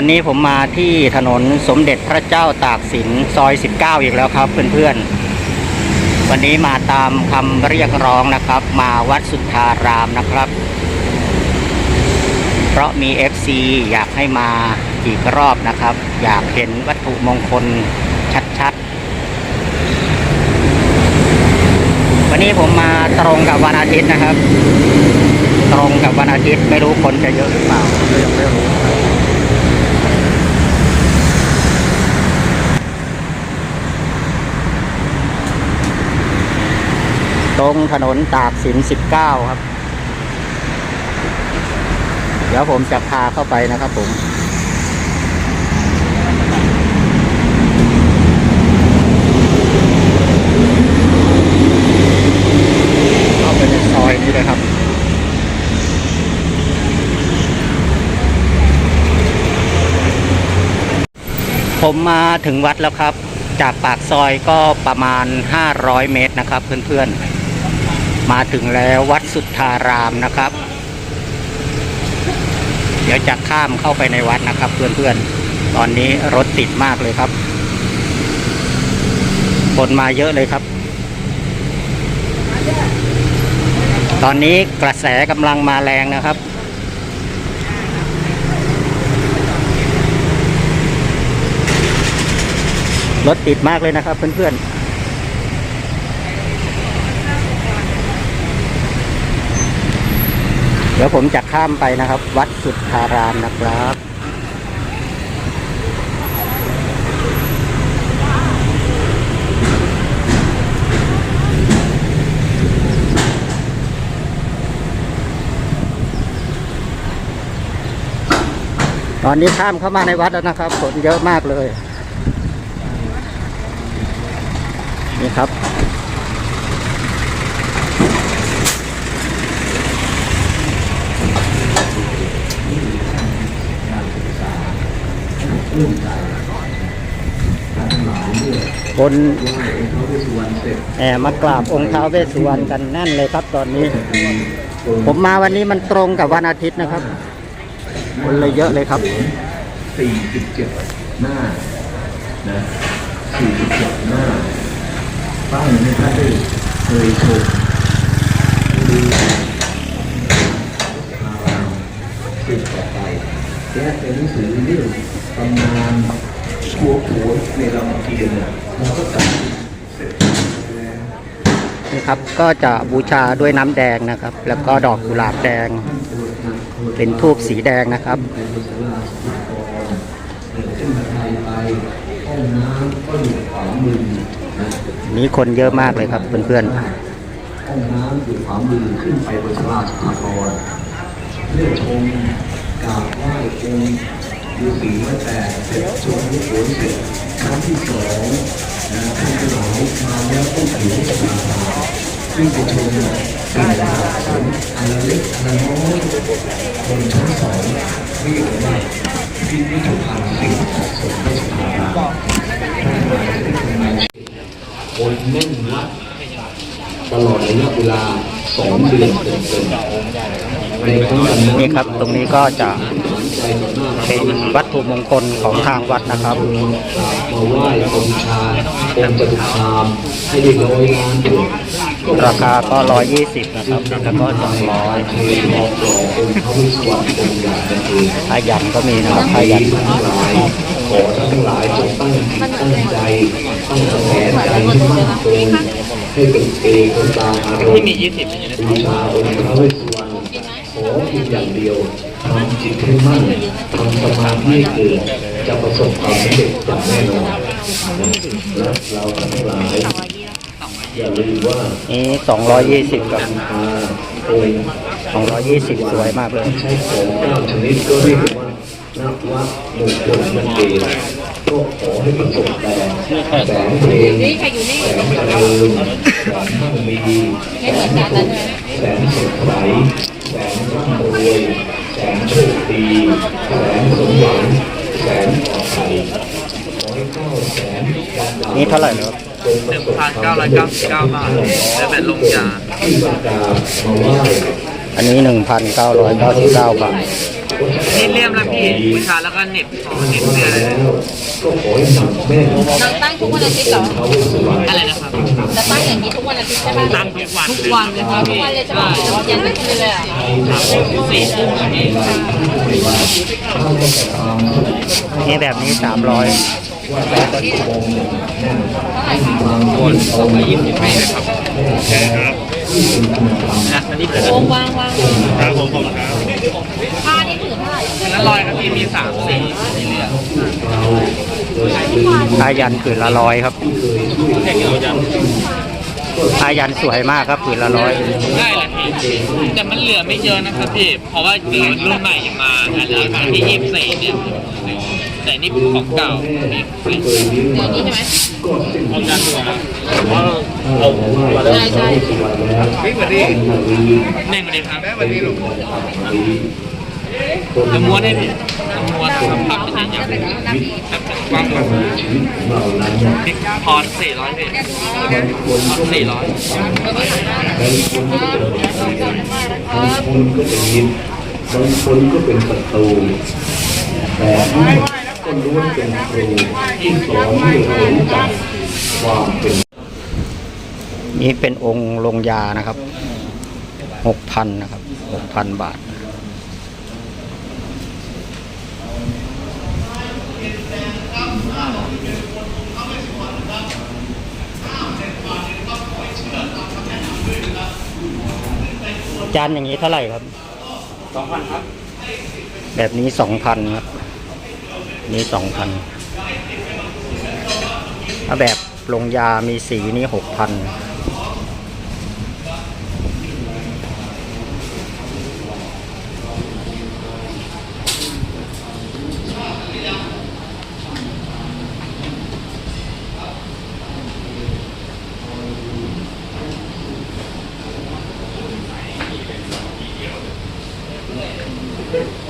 วันนี้ผมมาที่ถนนสมเด็จพระเจ้าตากสินซอย 19 อีกแล้วครับเพื่อนๆ วันนี้มาตามคำเรียกร้องนะครับ มาวัดสุทธารามนะครับ เพราะมี FC อยากให้มาอีกรอบนะครับ อยากเห็นวัตถุมงคลชัดๆ วันนี้ผมมาตรงกับวันอาทิตย์นะครับ ตรงกับวันอาทิตย์ไม่รู้คนจะเยอะหรือเปล่ายังไม่รู้ครับ ตรงถนนตากสิน 19 ครับ เดี๋ยวผมจะพาเข้าไปนะครับผมเข้าไปในซอยนี้เลยครับผมมาถึงวัดแล้วครับ จากปากซอยก็ประมาณ 500 เมตรนะครับเพื่อนๆ มาถึงแล้ววัดสุทธารามนะครับ เดี๋ยวจะข้ามเข้าไปในวัดนะครับ เพื่อนๆ ตอนนี้รถติดมากเลยครับ คนมาเยอะเลยครับ ตอนนี้กระแสกำลังมาแรงนะครับรถติดมากเลยนะครับเพื่อนๆ เดี๋ยวผมจะข้ามไปนะครับ วัดสุทธารามนะครับ ตอนนี้ข้ามเข้ามาในวัดแล้วนะครับฝนเยอะมากเลย นี่ครับ คนแอบมากราบองค์ท้าวเวสสุวรรณกันแน่นเลยครับตอนนี้ ผมมาวันนี้มันตรงกับวันอาทิตย์นะครับ คนเลยเยอะเลยครับ47หน้านะ47หน้าป้ายนี้ท่านได้เคยชมดูพารามสืบต่อไปแกเป็นหนังสือเรื่อง ตำนานชัวโขนในรามเกียรติ์เนี่ยเราก็ตัดเสร็จแล้วนี่ครับก็จะบูชาด้วยน้ำแดงนะครับ แล้วก็ดอกกุหลาบแดง เป็นทูบสีแดงนะครับในศาลาสุขพรขึ้นบันไดไปห้องน้ำก็อยู่ขวามือนะนี้คนเยอะมากเลยครับเพื่อนห้องน้ำอยู่ขวามือขึ้นไปบนศาลาสุขพรเลือกชมกราบไหว้องค์ ฤาษีมาแต่เสร็จชมลูกโขนเสร็จครั้งที่สองนะท่านทั้งหลายมาแล้วต้องถือสมาธิซึ่งไปชมสิ่งต่างๆอันเล็กอันน้อยบนชั้นสองเรียกว่าพิพิธภัณฑ์สิ่งสะสมพระสถาบันคนแน่นนักตลอดระยะเวลาสองเดือนเต็มๆในครั้งนั้นๆนี่ครับ ตรงนี้ก็จะ เป็นวัตถุมงคลของทางวัดนะครับมาไหว้บูชาองค์จตุคามให้ได้ร้อยล้านดวงราคาก็120นะครับแล้วก็200เคยมองต่อองค์พระวิศวรองค์ใหญ่นั่นเองผ้ายันก็มีนะครับผ้ายันทั้งหลายขอทั้งหลายจงตั้งจิตตั้งใจตั้งแผนใจให้มั่นคงให้เป็นเอกเป็นตามอารมณ์ที่มียี่สิบบูชาองค์พระวิศวรขอเพียงอย่างเดียว ทำจิตให้มั่นทำสมาธิให้เกิดจะประสบความสำเร็จอย่างแน่นอนและเราทั้งหลายอย่าลืมว่านี่220กับการพาองค์220สวยมากเลยใช้ของเก้าชนิดก็เรียกว่านับว่ามงคลมันเกณฑ์ก็ขอให้ประสบแต่แสงเพลงแสงเจริญแสงมั่งมีแสงสุขแสงสดใสแสงร่ำรวย แสงโชคดีแสงสมหวังแสงปลอดภัยขอให้เก้าแสนการดานี่เท่าไหร่ครับจงประสบความสำเร็จ1,999บาทและเป็นลงยาที่บรรดามาไหว้อันนี้1,999บาทข นี่เลี่ยมแล้วพี่บูชาแล้วก็เหน็บคอเหน็บเสื้อเลยนะก็ขอให้หนักแน่นเราตั้งทุกวันอาทิตย์เหรอท้าวเวสสุวรรณอะไรนะครับจะตั้งอย่างนี้ทุกวันอาทิตย์ใช่ไหมตั้งทุกวันทุกวันเลยค่ะทุกวันเลยใช่ไหมยันไม่คืนเลยอะสี่ทุ่มนะพี่นี่แบบนี้สามร้อยคนสองร้อยยี่สิบไม่เลยครับใช่ครับ นะอันนี้เกิดวงวางวางครับผมผมครับผ้านี่ถือเท่าไหร่อันนั้นลอยครับพี่มีสามสีสีเหลืองผ้ายันผืนละร้อยครับแค่เราจะผ้ายันสวยมากครับผืนละร้อยได้แหละพี่แต่มันเหลือไม่เยอะนะครับพี่เพราะว่าเดี๋ยวรุ่นใหม่จะมาอันนี้อันที่ยี่สิบสี่เนี่ย แต่นี่ของเก่าพี่เดี๋ยวนี้ใช่ไหมเอาจานตัวนะใช่ใช่พี่สวัสดีหนึ่งสวัสดีครับสวัสดีลูกจะม้วนให้พี่จะม้วนทำพับเป็นอย่างนี้ครับวางมาพี่พรสี่ร้อยพี่พรสี่ร้อยบางคนก็เป็นมิตรบางคนก็เป็นศัตรูแต่ทั้งหมด ก็ล้วนเป็นครูที่สอนให้เรารู้จักความเป็นนี่เป็นองค์ลงยานะครับหกพันนะครับหกพันบาท จานอย่างนี้เท่าไหร่ครับ สองพันครับ แบบนี้สองพันครับ นี่สองพันถ้าแบบลงยามีสีนี่หกพัน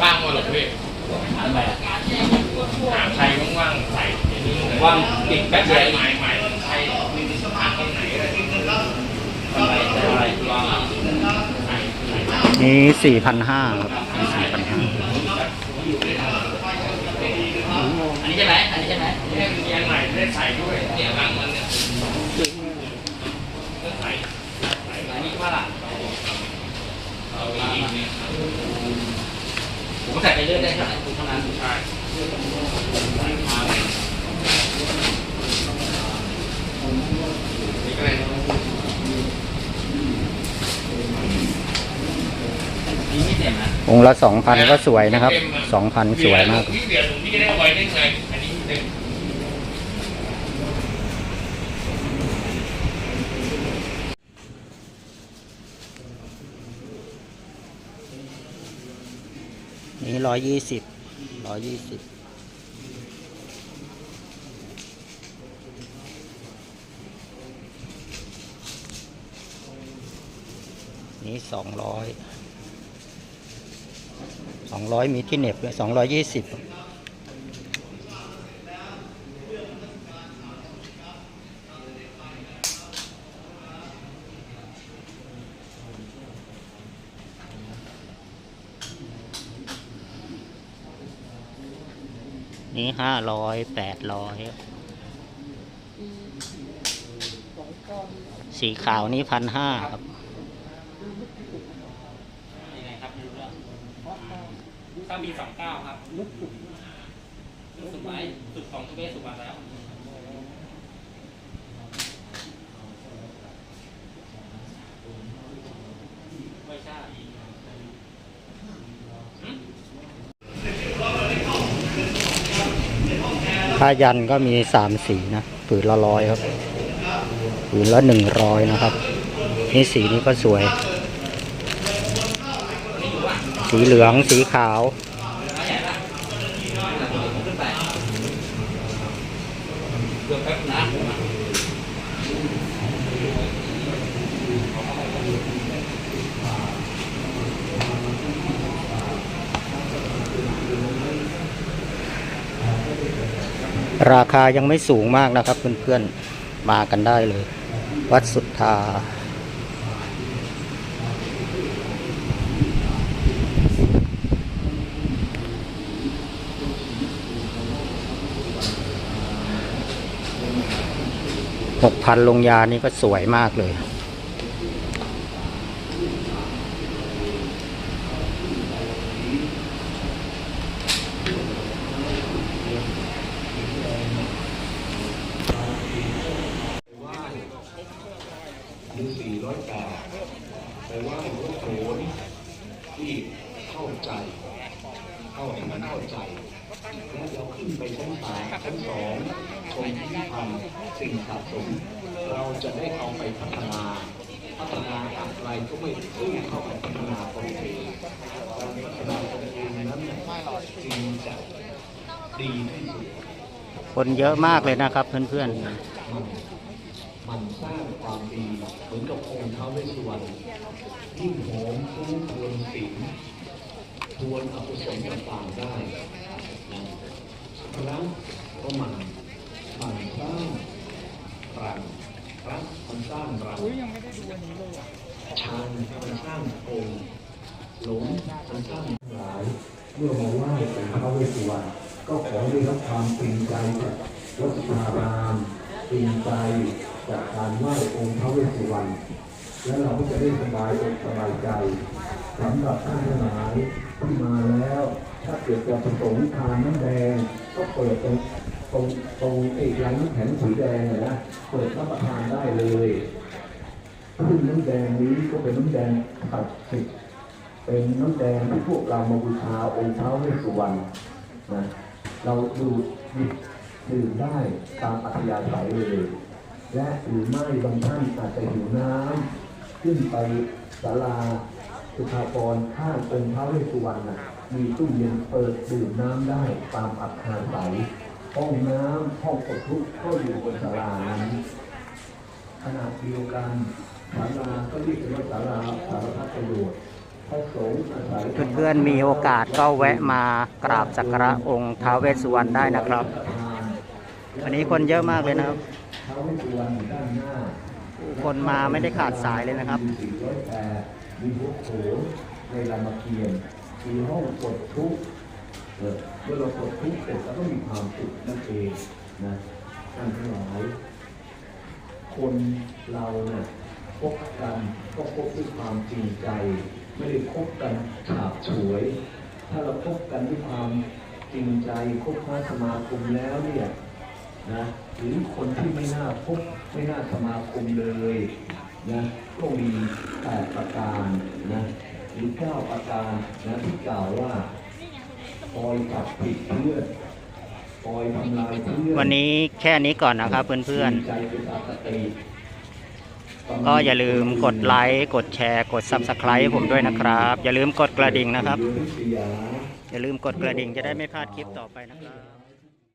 ว่างหมดหรอพี่อะไรหาใครว่างๆใส่ว่างติด แป๊บเดียวใหม่ใหม่ใครมีสภาพตรงไหนอะไรอะไรว่างนี่สี่พันห้าครับสี่พันห้าอันนี้ใช่ไหมอันนี้ใช่ไหมยังใหม่ได้ใส่ด้วยเนี่ยวบางมันเนี่ยใส่อันนี้ว่าล่ะผมใส่ไปเรื่อยได้เท่านั้นเท่านั้นใช่นี่ก็เลยนี่ไม่เต็มนะ องค์ละสองพันก็สวยนะครับสองพันสวยมากพี่เบียร์หลวงพี่จะได้เอาไว้ได้ไงอันนี้เต็มนี่ร้อยยี่สิบร้อยยี่สิบ นี่สองร้อยสองร้อยมีที่เหน็บด้วยสองร้อยยี่สิบนี่ห้าร้อยแปดร้อยสีขาวนี่พันห้าครับ ยังไงครับรู้เรื่องถ้า มีสองเก้าครับสุดไหมสุดของทุเบสสุดมาแล้วไม่ใช่ผ้ายันก็มีสามสีนะผืนละร้อยครับผืนละหนึ่งร้อยนะครับ นี่สีนี้ก็สวย สีเหลืองสีขาว เดี๋ยวแป๊บนะราคายังไม่สูงมากนะครับเพื่อนๆ มากันได้เลย วัดสุทธา หกพันลงยานี่ก็สวยมากเลยฤาษีร้อยแปดไปไหว้หลวงโขนที่เข้าใจ เข้าให้มันเข้าใจ และเราขึ้นไปชั้นสามชั้นสอง ชมพิพิธภัณฑ์สิ่งสะสมเราจะได้เอาไปพัฒนา พัฒนาอะไรก็ไม่สู้เข้าไปพัฒนาตนเองการพัฒนาตนเองนั้นจึงจะดีที่สุดคนเยอะมากเลยนะครับเพื่อนมันมันสร้างความดีเหมือนกับองค์ท้าวเวสสุวรรณยิ่งโหอมฟุ้งทวนสิงทวนอกุศลต่างๆได้นะเพราะฉะนั้นก็หมันห มันสร้างรังรักมันสร้างรังชันมันสร้างองค์หลงมันสร้างหลาย เมื่อมาไหว้องค์ท้าวเวสสุวรรณก็ขอได้รับความจริงใจจากวัดพารามจริงใจจากการไหว้องค์ท้าวเวสสุวรรณและเราก็จะได้สบายอกสบายใจสำหรับท่านทั้งหลายที่มาแล้ว ถ้าเกิดจะประสงค์ทานน้ำแดงก็เปิดตรง ตรงตรงเอกลังน้ำแข็งสีแดงนะนะเปิดรับประทานได้เลยซึ่งน้ำแดงนี้ก็เป็นน้ำแดงศัดสิทธิ์เป็นน้ำแดงที่พวกเรามาบูชาองค์เท้าเวสสุวรรณนะเราดูหยิบดื่มได้ตามอัธยาศัยเลย และหรือไม่บางท่านอาจจะหิวน้ำขึ้นไปศาลาสุภาพรข้างองค์เท้าเวสสุวรรณนะมีตู้เย็นเปิดดื่มน้ำได้ตามอัธยาศัย ห้องน้ำห้องปลดทุกข์ก็อยู่บนศาลานั้นขนาดเดียวกันศาลาก็เรียกกันว่าศาลาสารพัดประโยชน์พระสงฆ์อาศัยๆเพื่อนๆมีโอกาสก็แวะมากราบสักการะองค์ท้าวเวสสุวรรณได้นะครับ วันนี้คนเยอะมากเลยนะครับท้าวเวสสุวรรณอยู่ด้านหน้าคนมาไม่ได้ขาดสายเลยนะครับมีสี่ร้อยแปดมีหัวโขนในรามเกียรติ์มีห้องปลดทุกข์ เมื่อเราปลดทุกข์เสร็จเราก็มีความสุขนั่นเองนะท่านทั้งหลายคนเราเนี่ยคบกันก็คบด้วยความจริงใจ ไม่ได้คบกันฉาบฉวย ถ้าเราคบกันด้วยความจริงใจคบค้าสมาคมแล้วเนี่ยนะหรือคนที่ไม่น่าคบไม่น่าสมาคมเลยนะก็มีแปดประการนะหรือเก้าประการนะที่กล่าวว่า วันนี้แค่นี้ก่อนนะครับเพื่อนเป็นอคติๆก็อย่าลืมกดไลค์ กดแชร์ กด Subscribe ผมด้วยนะครับ อย่าลืมกดกระดิ่งนะครับ อย่าลืมกดกระดิ่งจะได้ไม่พลาดคลิปต่อไปนะครับ